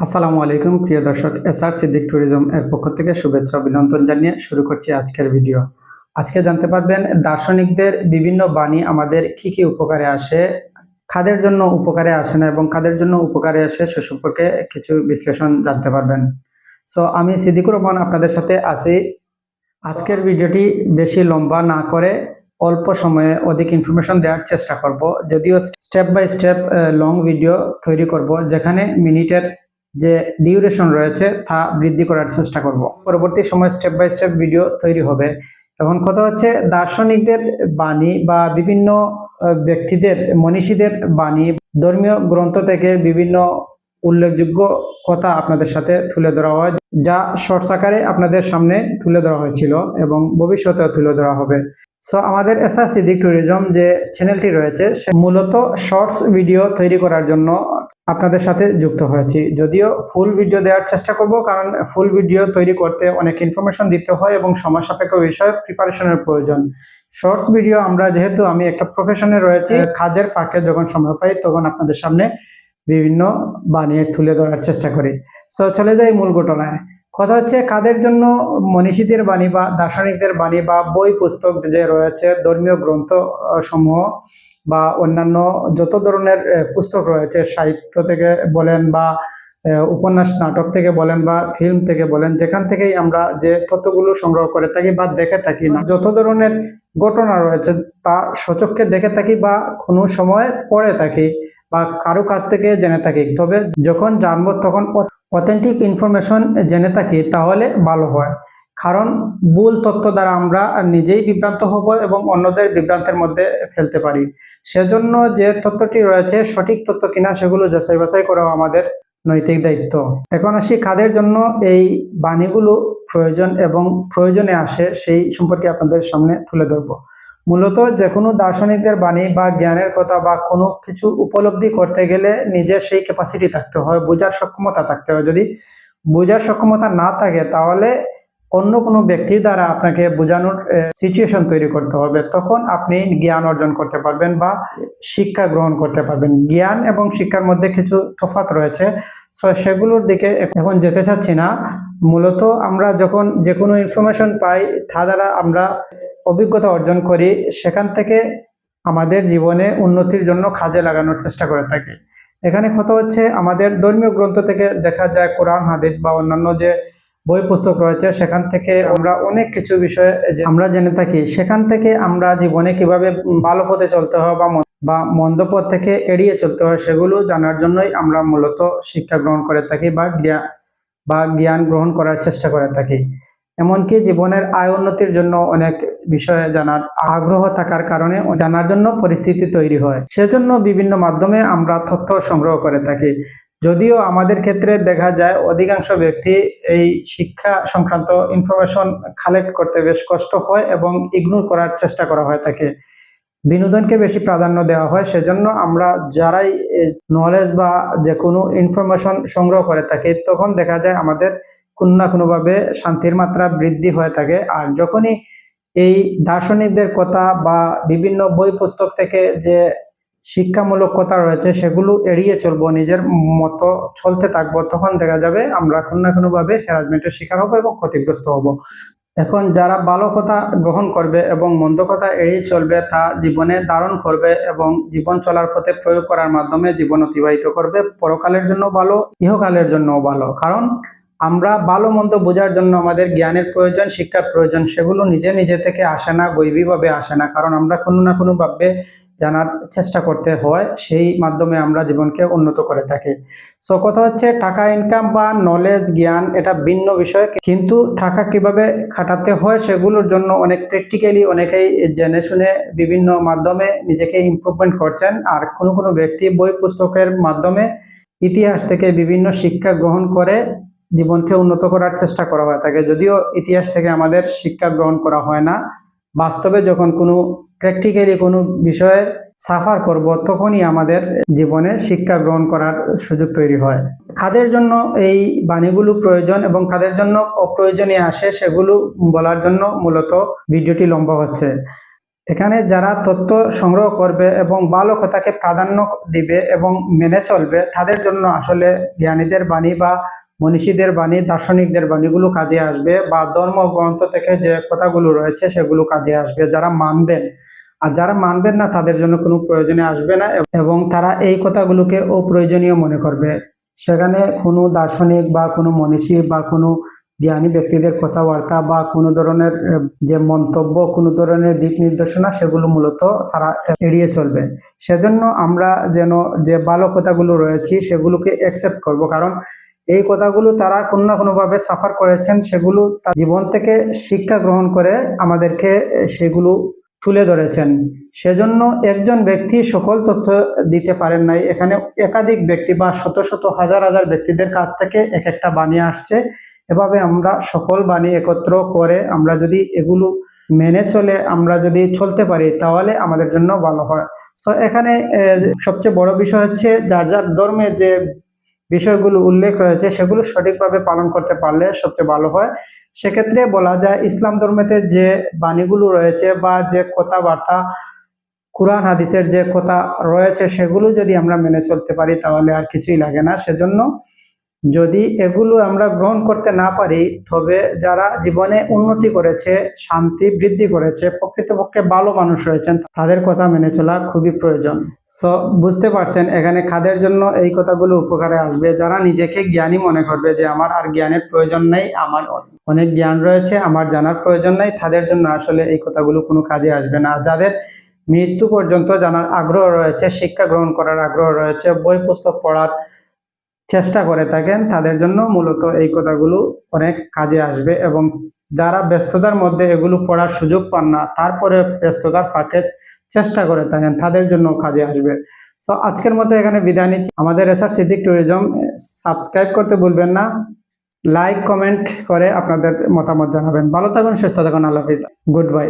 আসসালামু আলাইকুম, প্রিয় দর্শক এসআর সিদ্দিক ট্যুরিজম এর পক্ষ থেকে শুভেচ্ছা অভিনন্দন জানিয়ে শুরু করছি আজকের ভিডিও আজকে জানতে পারবেন দার্শনিকদের বিভিন্ন বাণী আমাদের কি কি উপকারে আসে খাদের জন্য উপকারে আসে না এবং খাদের জন্য উপকারে আসে সে সম্পর্কে কিছু বিশ্লেষণ জানতে পারবেন। সো আমি সিদ্দিকুর রহমান আপনাদের সাথে আছি। আজকের ভিডিওটি বেশি লম্বা না করে অল্প সময়ে অধিক ইনফরমেশন দেওয়ার চেষ্টা করব। যদিও step by step long video তৈরি করব, যেখানে মিনিটের যে ডিউরেশন রয়েছে তা বৃদ্ধি করার চেষ্টা করব। পরবর্তী সময় স্টেপ বাই স্টেপ ভিডিও তৈরি হবে এখন কথা হচ্ছে দার্শনিকদের বাণী বা বিভিন্ন ব্যক্তিদের, মনীষীদের বাণী, ধর্মীয় গ্রন্থ থেকে বিভিন্ন উল্লেখযোগ্য কথা আপনাদের সাথে তুলে ধরা হয়, যা শর্টস আকারে আপনাদের সামনে তুলে ধরা হয়েছিল এবং ভবিষ্যতেও তুলে ধরা হবে। সো আমাদের এসআর সিদ্দিক ট্যুরিজম যে চ্যানেলটি রয়েছে সে মূলত শর্টস ভিডিও তৈরি করার জন্য আপনাদের সাথে যুক্ত হয়েছি। যদিও ফুল ভিডিও দেওয়ার চেষ্টা করব কারণ ফুল ভিডিও তৈরি করতে অনেক ইনফরমেশন দিতে হয় এবং সময় সাপেক্ষ বিষয়ে প্রিপারেশনের প্রয়োজন। শর্টস ভিডিও আমরা যেহেতু আমি একটা প্রফেশনে রয়েছি কাজের ফাঁকে যখন সময় পাই তখন আপনাদের সামনে বিভিন্ন বানিয়ে তুলে ধরার চেষ্টা করি। সো চলে যাই মূল ঘটনায়। কথা হচ্ছে কাদের জন্য? মনীষীদের বাণী বা দার্শনিকদের বাণী বা বই পুস্তক যে রয়েছে, ধর্মীয় গ্রন্থ সমূহ বা অন্যান্য যত ধরনের পুস্তক রয়েছে, সাহিত্য থেকে বলেন বা উপন্যাস, নাটক থেকে বলেন বা ফিল্ম থেকে বলেন, যেখান থেকেই আমরা যে তথ্যগুলো সংগ্রহ করে থাকি বা দেখে থাকি না, যত ধরনের ঘটনা রয়েছে, তা সচক্ষে দেখে থাকি বা কোনো সময় পড়ে থাকি। বা কারও কাছ থেকে জেনে থাকি। তবে যখন জানব তখন অথেন্টিক ইনফরমেশন জেনে থাকি, তাহলে ভালো হয়। কারণ ভুল তথ্য দ্বারা আমরা নিজেই বিভ্রান্ত হব এবং অন্যদের বিভ্রান্তের মধ্যে ফেলতে পারি। সেজন্য যে তথ্যটি রয়েছে, সঠিক তথ্য কিনা সেগুলো যাচাই বাছাই করাও আমাদের নৈতিক দায়িত্ব। এখন আসি কাদের জন্য এই বাণীগুলো প্রয়োজন এবং প্রয়োজনে আসে, সেই সম্পর্কে আপনাদের সামনে তুলে ধরবো। মূলত যে কোনো দার্শনিকদের বাণী বা জ্ঞানের কথা বা কোনো কিছু উপলব্ধি করতে গেলে নিজের সেই ক্যাপাসিটি থাকতে হয়, বোঝার সক্ষমতা থাকতে হয়। যদি বোঝার সক্ষমতা না থাকে, তাহলে অন্য কোনো ব্যক্তির দ্বারা আপনাকে বোঝানোর সিচুয়েশন তৈরি করতে হবে। তখন আপনি জ্ঞান অর্জন করতে পারবেন বা শিক্ষা গ্রহণ করতে পারবেন। জ্ঞান এবং শিক্ষার মধ্যে কিছু তফাৎ রয়েছে। সো, সেগুলোর দিকে এখন যেতে চাচ্ছি না। মূলত আমরা যখন যে কোনো ইনফরমেশন পাই, তা দ্বারা আমরা অভিজ্ঞতা অর্জন করি, সেখান থেকে আমাদের জীবনে উন্নতির জন্য কাজে লাগানোর চেষ্টা করে থাকি। এখানে কথা হচ্ছে, আমাদের ধর্মীয় গ্রন্থ থেকে দেখা যায়, কোরআন, হাদিস বা অন্যান্য যে বই পুস্তক রয়েছে, সেখান থেকে আমরা অনেক কিছু বিষয়ে আমরা জেনে থাকি, সেখান থেকে আমরা জীবনে কীভাবে ভালো পথে চলতে হয় বা বা মন্দ পথ থেকে এড়িয়ে চলতে হয়, সেগুলো জানার জন্যই আমরা মূলত শিক্ষা গ্রহণ করে থাকি বা জ্ঞান বা জ্ঞান গ্রহণ করার চেষ্টা করে থাকি। এমনকি জীবনের আয় উন্নতির জন্য অনেক বিষয়ে জানার আগ্রহ থাকার কারণে জানার জন্য পরিস্থিতি তৈরি হয়। সেজন্য বিভিন্ন মাধ্যমে আমরা তথ্য সংগ্রহ করে থাকি। যদিও আমাদের ক্ষেত্রে দেখা যায় অধিকাংশ ব্যক্তি এই শিক্ষা সংক্রান্ত ইনফরমেশন কালেক্ট করতে বেশ কষ্ট হয় এবং ইগনোর করার চেষ্টা করা হয় থাকে। বিনোদনকে বেশি প্রাধান্য দেওয়া হয়, সেজন্য আমরা যারাই নলেজ বা যে কোনো ইনফরমেশন সংগ্রহ করে থাকি, তখন দেখা যায় আমাদের কোনো না কোনোভাবে শান্তির মাত্রা বৃদ্ধি হয়ে থাকে। আর যখনই এই দার্শনিকদের কথা বা বিভিন্ন বই পুস্তক থেকে যে শিক্ষামূলক কথা রয়েছে, সেগুলো এড়িয়ে চলবো, নিজের মতো চলতে থাকব, তখন দেখা যাবে আমরা কোনো না কোনোভাবে হ্যারাসমেন্টের শিকার হব এবং ক্ষতিগ্রস্ত হব। এখন যারা ভালো কথা গ্রহণ করবে এবং মন্দ কথা এড়িয়ে চলবে, তা জীবনে ধারণ করবে এবং জীবন চলার পথে প্রয়োগ করার মাধ্যমে জীবন অতিবাহিত করবে। পরকালের জন্য ভালো, ইহকালের জন্যও ভালো। কারণ আমরা ভালো মন্দ বোঝার জন্য আমাদের জ্ঞানের প্রয়োজন, শিক্ষার প্রয়োজন, সেগুলো নিজে নিজে থেকে আসে না গৈবিকভাবে আসে না। কারণ আমরা কোনো না কোনোভাবে জানার চেষ্টা করতে হয়, সেই মাধ্যমে আমরা জীবনকে উন্নত করে থাকি। সো কথা হচ্ছে টাকা ইনকাম বা নলেজ জ্ঞান, এটা ভিন্ন বিষয়। কিন্তু টাকা কীভাবে খাটাতে হয়, সেগুলোর জন্য অনেক প্র্যাকটিক্যালি অনেকেই জেনে শুনে বিভিন্ন মাধ্যমে নিজেকে ইমপ্রুভমেন্ট করছেন। আর কোনো কোনো ব্যক্তি বই পুস্তকের মাধ্যমে ইতিহাস থেকে বিভিন্ন শিক্ষা গ্রহণ করে জীবনকে উন্নত করার চেষ্টা করা হয়ে। থাকে যদিও ইতিহাস থেকে আমাদের শিক্ষা গ্রহণ করা হয় না, বাস্তবে যখন কোনো প্র্যাকটিক্যালি কোনো বিষয়ে সাফার করব, তখনই আমাদের জীবনে শিক্ষা গ্রহণ করার সুযোগ তৈরি হয়। কাদের জন্য এই বাণীগুলো প্রয়োজন এবং কাদের জন্য অপ্রয়োজনীয় আসে সেগুলো বলার জন্য মূলত ভিডিওটি লম্বা হচ্ছে। এখানে যারা তথ্য সংগ্রহ করবে এবং ভালো কথাকে প্রাধান্য দিবে এবং মেনে চলবে, তাদের জন্য আসলে জ্ঞানীদের বাণী বা মনীষীদের বাণী, দার্শনিকদের বাণীগুলো কাজে আসবে বা ধর্মগ্রন্থ থেকে যে কথাগুলো রয়েছে সেগুলো কাজে আসবে, যারা মানবেন। আর যারা মানবেন না, তাদের জন্য কোনো প্রয়োজনে আসবে না এবং তারা এই কথাগুলোকে অপ্রয়োজনীয় মনে করবে। সেখানে কোনো দার্শনিক বা কোনো মনীষী বা কোনো জ্ঞানী ব্যক্তিদের কথাবার্তা বা কোনো ধরনের যে মন্তব্য, কোনো ধরনের দিক নির্দেশনা, সেগুলো মূলত তারা এড়িয়ে চলবে। সেজন্য আমরা যেন যে ভালো কথাগুলো রয়েছে, সেগুলোকে অ্যাকসেপ্ট করব। কারণ এই কথাগুলো তারা কোনো না কোনোভাবে সাফার করেছেন, সেগুলো তার জীবন থেকে শিক্ষা গ্রহণ করে আমাদেরকে সেগুলো তুলে ধরেছেন। সেজন্য একজন ব্যক্তি সকল তথ্য দিতে পারেন নাই। এখানে একাধিক ব্যক্তি বা শত শত হাজার হাজার ব্যক্তিদের কাছ থেকে এক একটা বাণী আসছে। এভাবে আমরা সকল বাণী একত্র করে আমরা যদি এগুলো মেনে চলে, আমরা যদি চলতে পারি, তাহলে আমাদের জন্য ভালো হয়। সো এখানে সবচেয়ে বড় বিষয় হচ্ছে যার যার ধর্মে যে বিষয়গুলো উল্লেখ রয়েছে, সেগুলো সঠিকভাবে পালন করতে পারলে সবচেয়ে ভালো হয়। সেক্ষেত্রে বলা যায়, ইসলাম ধর্মেতে যে বাণীগুলো রয়েছে বা যে কথাবার্তা, কোরআন হাদিসের যে কথা রয়েছে, সেগুলো যদি আমরা মেনে চলতে পারি, তাহলে আর কিছুই লাগে না। সেজন্য যদি এগুলো আমরা গ্রহণ করতে না পারি, তবে যারা জীবনে উন্নতি করেছে, শান্তি বৃদ্ধি করেছে, প্রকৃতপক্ষে ভালো মানুষ রয়েছেন, তাদের কথা মেনে চলা খুবই প্রয়োজন। সো বুঝতে পারছেন, এখানে খাদের জন্য এই কথাগুলো উপকারে আসবে। যারা নিজেকে জ্ঞানী মনে করবে যে, আমার আর জ্ঞানের প্রয়োজন নেই, আমার অনেক জ্ঞান রয়েছে, আমার জানার প্রয়োজন নেই, তাদের জন্য আসলে এই কথাগুলো কোনো কাজে আসবে না। যাদের মৃত্যু পর্যন্ত জানার আগ্রহ রয়েছে, শিক্ষা গ্রহণ করার আগ্রহ রয়েছে, বই পুস্তক পড়ার চেষ্টা করে থাকেন, তাদের জন্য মূলত এই কথাগুলো অনেক কাজে আসবে এবং যারা ব্যস্ততার মধ্যে এগুলো পড়ার সুযোগ পান না, তারপরে ব্যস্ততার ফাঁকে চেষ্টা করে থাকেন, তাদের জন্য কাজে আসবে। সো আজকের মতো এখানে বিদায় নিচ্ছি। আমাদের এসআর সিদ্দিক ট্যুরিজম সাবস্ক্রাইব করতে ভুলবেন না। লাইক কমেন্ট করে আপনাদের মতামত জানাবেন। ভালো থাকুন, সুস্থ থাকুন, আল্লাহ হাফিজ। Good bye